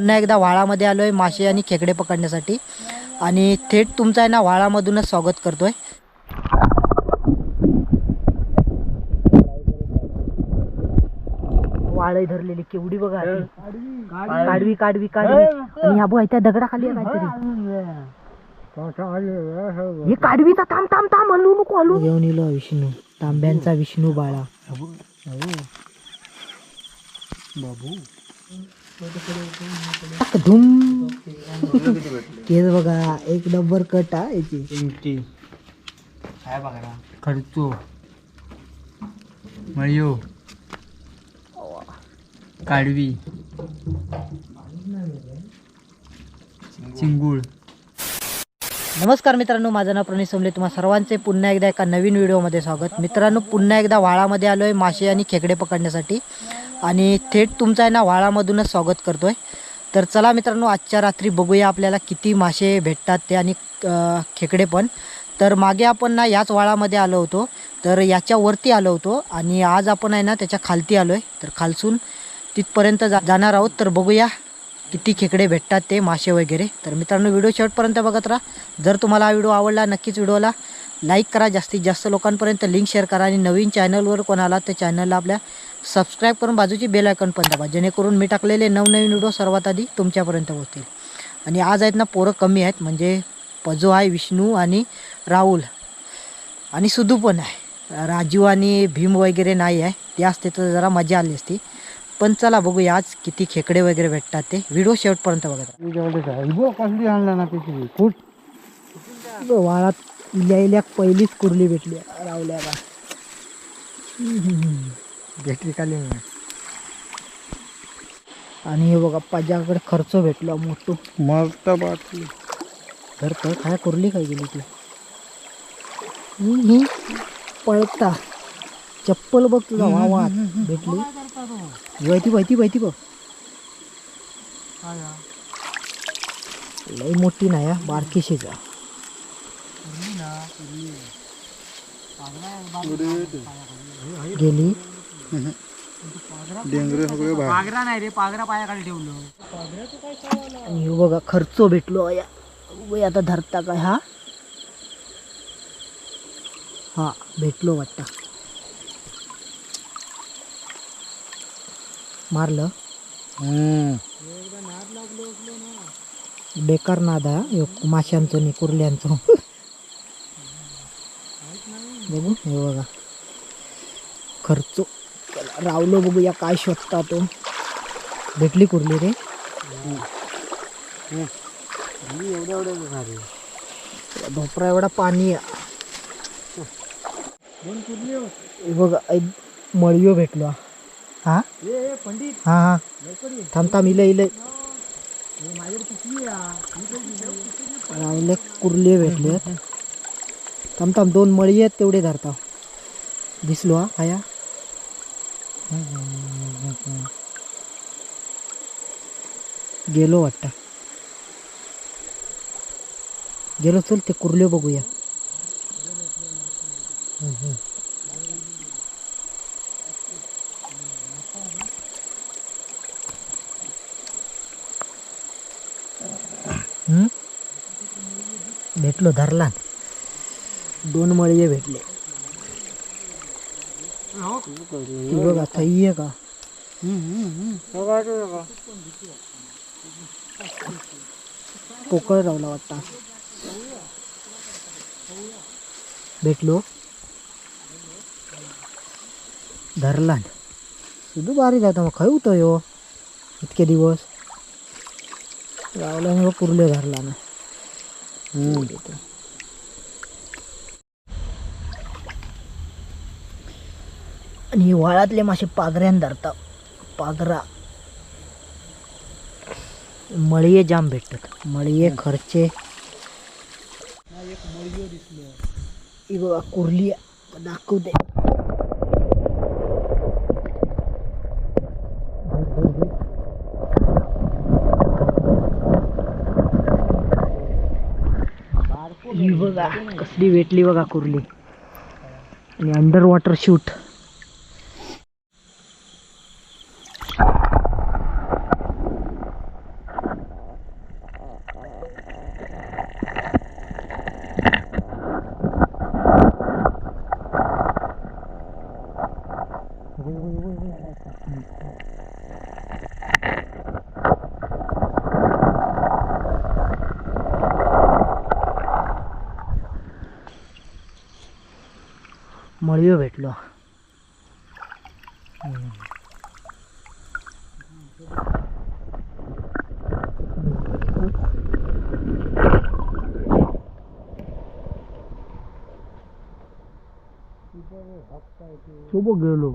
पुन्हा एकदा व्हाळामध्ये आलो आहे मासे आणि खेकडे पकडण्यासाठी. आणि थेट तुमचं आहे ना व्हाळामधूनच स्वागत करतोय. वाळई धरलेली केवढी बघा. काढवी काढवी काढवी. आणि ह्या बघ त्या दगडाखाली आहे काहीतरी. हे काढवीचा थांब थांब थांब हलू नको हलू घेऊन इलो विष्णू. तांब्यांचा विष्णू बाळा. धूम तेच बघा एक नंबर कट हा याची. खर्चो मळयो काडवी. चिंगूळ. नमस्कार मित्रांनो माझं नाव प्रणित सोमले. तुम्हा सर्वांचे पुन्हा एकदा एका नवीन व्हिडिओमध्ये स्वागत. मित्रांनो पुन्हा एकदा व्हाळामध्ये आलो आहे मासे आणि खेकडे पकडण्यासाठी. आणि थेट तुमचा आहे ना व्हाळामधूनच स्वागत करतो आहे तर चला मित्रांनो आजच्या रात्री बघूया आपल्याला किती मासे भेटतात ते आणि खेकडे पण. तर मागे आपण ना याच वाळामध्ये आलो होतो. तर याच्यावरती आलो होतो आणि आज आपण आहे ना त्याच्या खालती आलो आहे तर खालसून तिथपर्यंत जा जाणार आहोत. तर बघूया किती खेकडे भेटतात ते मासे वगैरे. तर मित्रांनो व्हिडिओ शेवटपर्यंत बघत राहा. जर तुम्हाला हा व्हिडिओ आवडला नक्कीच व्हिडिओला लाईक करा जास्तीत जास्त लोकांपर्यंत लिंक शेअर करा आणि नवीन चॅनलवर कोण आला तर चॅनलला आपल्या सबस्क्राईब करून बाजूची बेल आयकॉन पण दाबा जेणेकरून मी टाकलेले नवनवीन व्हिडिओ सर्वात आधी तुमच्यापर्यंत पोहोचतील. आणि आज आहेत ना पोरं कमी आहेत म्हणजे पजो आहे विष्णू आणि राहुल. आणि सुधू पण आहे. राजू आणि भीम वगैरे नाही आहे. ते असते तर जरा मजा आली असती. पण चला बघूया आज किती खेकडे वगैरे भेटतात ते. व्हिडिओ शेवटपर्यंत बघत वाळात. इल्या इल्या पहिलीच कुर्ली भेटली रावल्याला. भेटली खाली आणि हे बघा पाज्याकडे खर्च भेटला मोठो. मस्त बाटली. तर तर काय कुर्ली काय गेली ती? ही- पळता. चप्पल बघ तुझा वावात. भेटली. वैती वैती वैती बघ. लई मोठी नाही बारकीशीच आहे. गेली. डेंगरे सगळे बाहेर. पागरा नाही रे पागरा पायाखाली ठेवलं. आणि हे बघा खर्च भेटलो या वय आता धरता काय हा? हा भेटलो वाटतं. मारलं? बेकार नाद हा माशांचं आणि कुर्ल्यांचं. बघू हे बघा. खर्च. रावलो बघूया काय शोधता तो भेटली कुर्ली रे. भोपरा एवढा पाणी हे बघा एक भेटलो. हा? पंडित हा हा. थांब थांब इले इले. रावले कुर्ले भेटले. थांब दोन मळी आहेत तेवढे धरता. दिसलो हा हाया. गेलो वाटतं. गेलो चल ते कुर्ले बघूया. भेटलो धरला. दोन मळये भेटले. ती बघा थई आहे का? पोकळ रावला वाटता. भेटलो. धरला सुधू बारी जाता मग खय होतो यो. इतके दिवस. रावल्यामुळे कुर्ले धरला ना आणि हिवाळ्यातले मासे पागऱ्यान धरतात. पागरा मळीये जाम भेटतात. मळीये खर्चे. ही बघा कुर्ली दाखवू दे. ही बघा कसली भेटली बघा कुर्ली. आणि अंडर वॉटर शूट मळीव भेटलो. सोबत गेलो.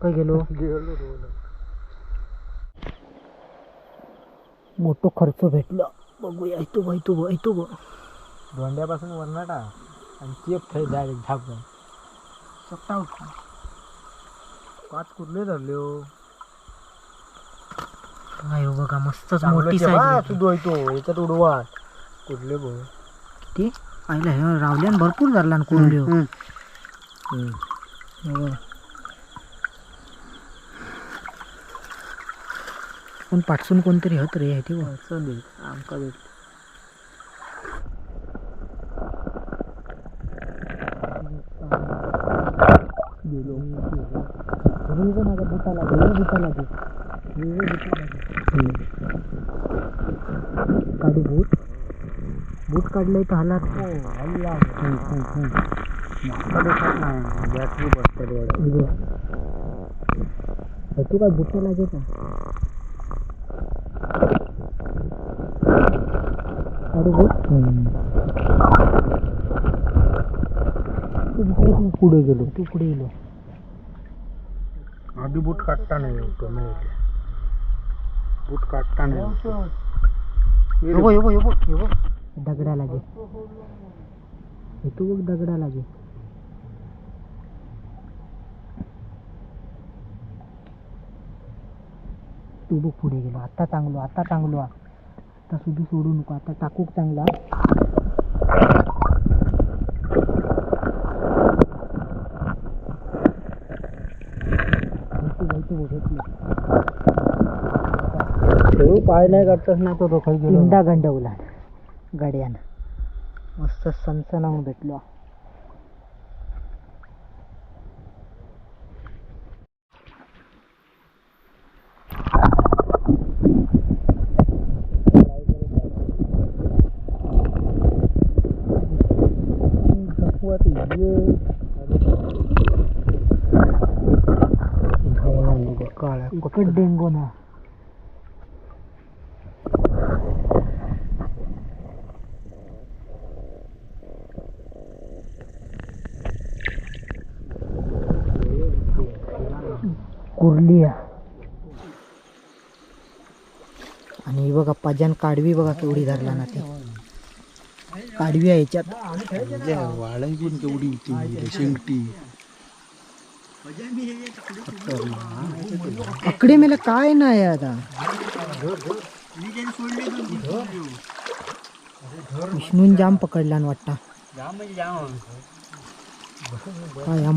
काय गेलो? गेलो मोठं खर्च भेटला. बघूया ऐतो बघ इथं बघ धोंड्यापासून वरनाटा आणि चेप खाई डायरेक्ट झाप सत्ताव पाच कुठले धरले हो? काय हो बघा मस्तच चांगलं मोठी साईज सुद्धा येतो याच्यात उडवा. कुठले बघ किती? आईला हे रावल्यान भरपूर धरला. हे. बघ. पण पाठसून कोणतरी हत रे ते बघ. चल आमका भेट गेलो घरी पण आता बुटा लागे हे बुटा लागे हे बुटा लागे काढू बूट बूट काढलंय तर बॅटरी बसते तू काय बुटा लागे का काढू बूट तू पुढे गेलो? तू पुढे गेलो. आधी बूट काढता नाही होतो मी बूट काढता नाही होतो. येबो येबो येबो येबो दगडा लागे. हे तू बघ दगडा लागे. तू बघ पुढे गेलो. आता चांगलो आता चांगलो. हा. आता सुधू सोडू नको. आता टाकूक चांगला भेटू, भेटू, भेटू. पाय नाही काढताच ना तो खाई गेलो. इंदा गंडवला गड्यान. मस्त सनसनावून भेटलो. काळ्या डेंगो ना कुर्लिया. आणि ही बघा पजान काढवी बघा केवढी धरला ना ते. काढवी आहे याच्यात. पण केवढी शेंगटी पकडे मेला काय नाही आता. विष्णून जाम पकडला न वाटता. काय हा?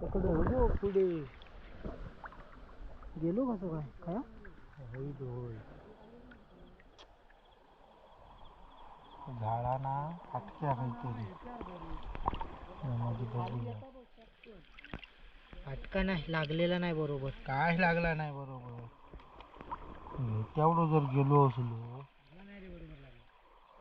कसं काय? काय झाडाना फाटक्या काहीतरी फाटका नाही लागलेला नाही बरोबर. काय लागला नाही बरोबर? तेवढं जर गेलो असलो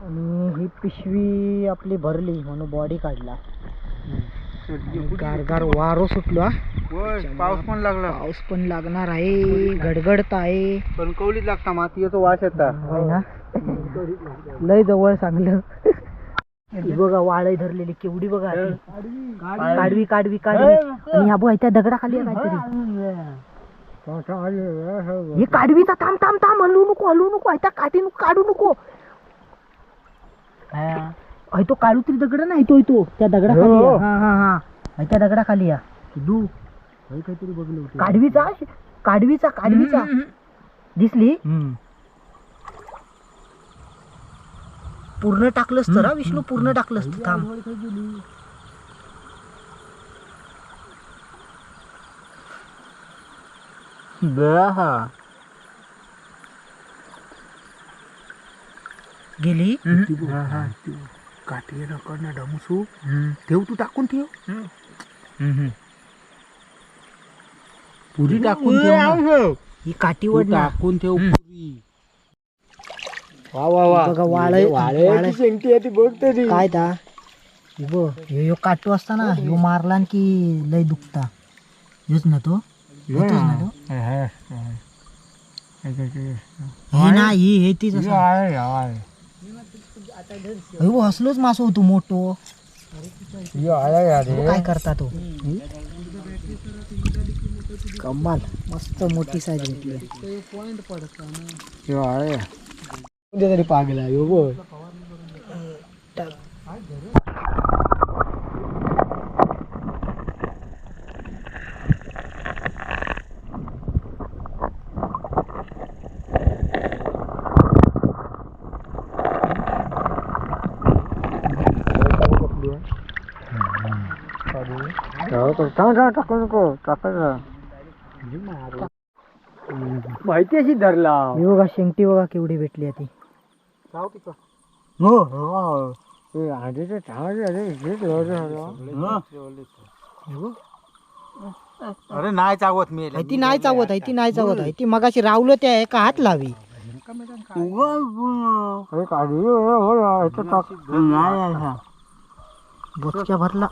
आणि ही पिशवी आपली भरली म्हणून बॉडी काढला. गार गार वारो सुटलो हा. पाऊस पण लागला. पाऊस पण लागणार आहे गडगडत आहे. पण कवलीत लागता मातीचा वास येता. होय ना. लय जवळ चांगलं ही बघा वाळी धरलेली केवढी बघा. काढवी. काढवी काढवी आणि ह्या बघ त्या दगडाखाली काहीतरी. हे काढवीचा थांब थांब थांब. हलवू नको हलवू नको. त्या काठी नको काढू नको. अय तो काढू तरी दगड नाही तो तो. त्या दगडाखाली आहे. हा हा हा. अय त्या दगडाखाली या. दू काहीतरी बघलं होतं. काढवीचा काढवीचा काढवीचा. दिसली? पूर्ण टाकलंस तर हा, विष्णू पूर्ण टाकलंस तर. थांब. गेली? काठी कडनं डमसू ठेव तू टाकून ठेव. पुरी टाकून ठेव ना. ही. काठी तू वड ना. टाकून ठेव पुरी. वा वा वा. बघा वाळे वाळे शेंगटी आहे ती बघ तरी. काय ता बघ ह्यो ह्यो काटू असता ना ह्यो मारला न की लय दुखता. ह्योच ना तो? होतोच ना तो? हे ना ही हे तीच असा. अरे वो हसलोच मासो होतो मोठो. काय करता तो? कमाल. मस्त मोठी साईज भेटली. तरी पागला यो बोल. माहिती अशी धरला? ही बघा शेंगटी बघा केवढी भेटली आहे ती. हो हो. आधीच अरे नाही चावत मी. ती नाही चावत आहे ती नाही चावत आहे ती मगाशी रावलं त्या आहे का हात लावी. बोचक्या भरला.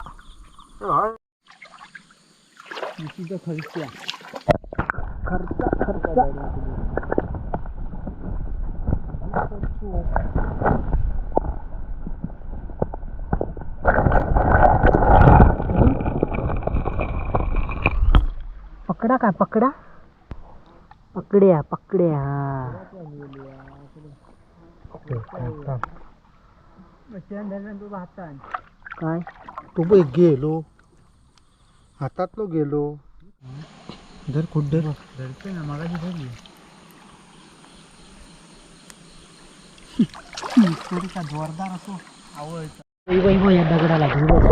खर्चा खर्चा पकडा काय पकडा पकड्या पकड्या काय तू बघ गेलो हातातलो गेलो. धर कुठं जोरदार असो. या दगडाला घेऊ बघ.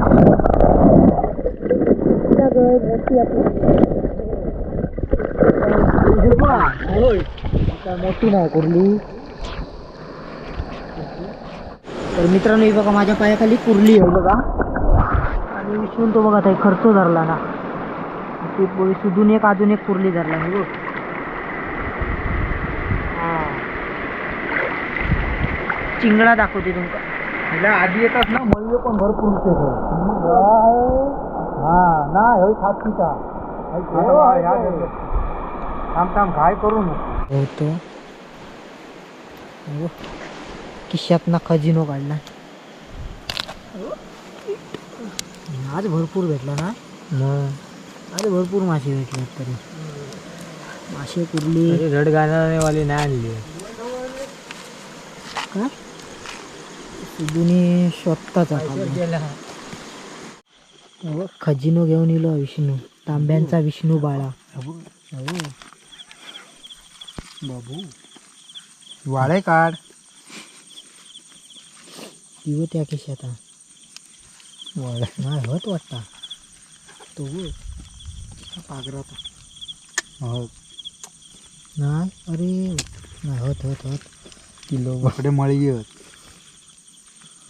हे बघा. काय मोठी नाही कुर्ली. तर मित्रांनो ही बघा माझ्या पायाखाली कुर्ली आहे बघा. आणि विष्णू तो बघा ताई खर्च धरला ना. ती पोळी सुधून एक अजून एक कुर्ली धरला मी बघ. चिंगडा दाखवते तुमका. आधी येतात ना मळी पण भरपूर हा नाही होय खात का थांब थांब घाय करू नको. होतो. किशात ना खजिनो काढला. आज भरपूर भेटला ना? आज भरपूर मासे भेटले तरी. मासे कुर्ली. रड गाण्यावाली नाही आणली. सुदुनी स्वतःचा खजिनो घेऊन इलो विष्णू. तांब्यांचा विष्णू बाळा. बाबू वाळे काढ. किंवा त्या खिशात नाही होत वाटता तो पागरात हो नाही अरे नाही होत होत होत किलो बाकडे मळी येत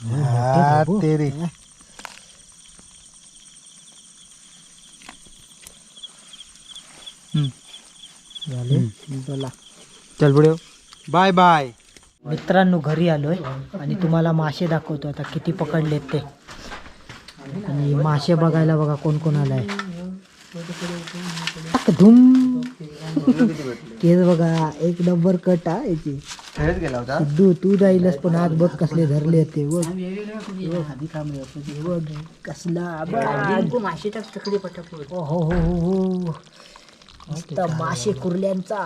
मोठे बाबू. ते रे हा. झाले चला चल पुढे बाय बाय मित्रांनो घरी आलोय आणि तुम्हाला मासे दाखवतो आता किती पकडलेत ते. आणि मासे बघायला बघा कोण कोण आलाय. धूम. केस बघा एक नंबर कट हा याची. खेळत गेला होता. सिद्धू तू जाईलच पण आज बघ कसले धरले ते बघ. बघ, कसला मासे हो हो हो हो. मस्त मासे कुर्ल्यांचा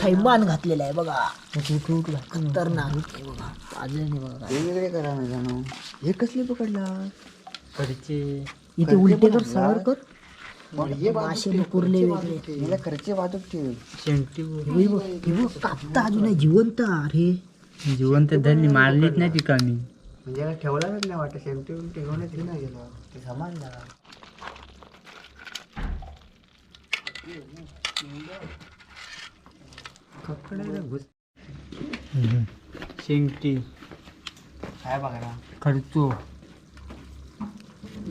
थैमान घातलेला आहे बघा. खतरनाक हे बघा. पाजल्याने बघा वेगवेगळे करा ना जाणू. हे कसले पकडला? घरचे इथे उलटे कर. सरळ कर मासे कुर्ले वेगळे मला खर्चे वाहतूक ठेव शेंगटी हे बघ, हे बघ, कापता अजून आहे, जिवंत अरे. जिवंत धरली मारलीच नाही ती कमी. म्हणजे याला ठेवलाच नाही वाटत शेंगटी ठेवण्यात नाही गेलो. ते समानला शेंगटी काय बघा खर्चो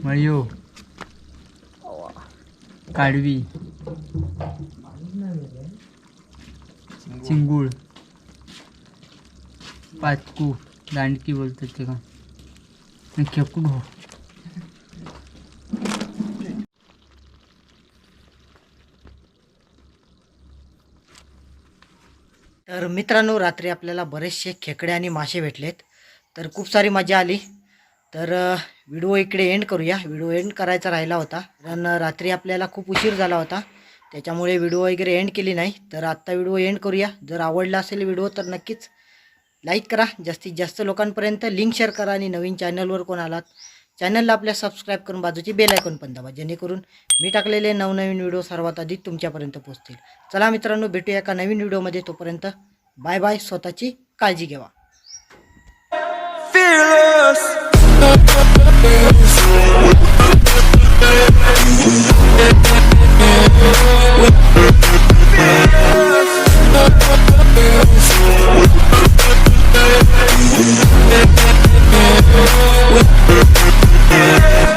मळयो. काडवी. चिंगूळ. पाचकू. दांडकी बोलतात ते का खेकडू. तर मित्रांनो रात्री आपल्याला बरेचसे खेकडे आणि मासे भेटलेत. तर खूप सारी मजा आली. तर व्हिडिओ इकडे एंड करूया. व्हिडिओ एंड करायचा राहिला होता. कारण रात्री आपल्याला खूप उशीर झाला होता. त्याच्यामुळे व्हिडिओ वगैरे एंड केली नाही. तर आत्ता व्हिडिओ एंड करूया. जर आवडला असेल व्हिडिओ तर नक्कीच लाईक करा. जास्तीत जास्त लोकांपर्यंत लिंक शेअर करा आणि नवीन चॅनलवर कोण आलात चॅनलला आपल्या सबस्क्राईब करून बाजूची बेलायकॉन पण दाबा जेणेकरून मी टाकलेले नवनवीन व्हिडिओ सर्वात अधिक तुमच्यापर्यंत पोहोचतील. चला मित्रांनो भेटूया एका नवीन व्हिडिओमध्ये तोपर्यंत बाय बाय स्वतःची काळजी घ्यावा. Yeah.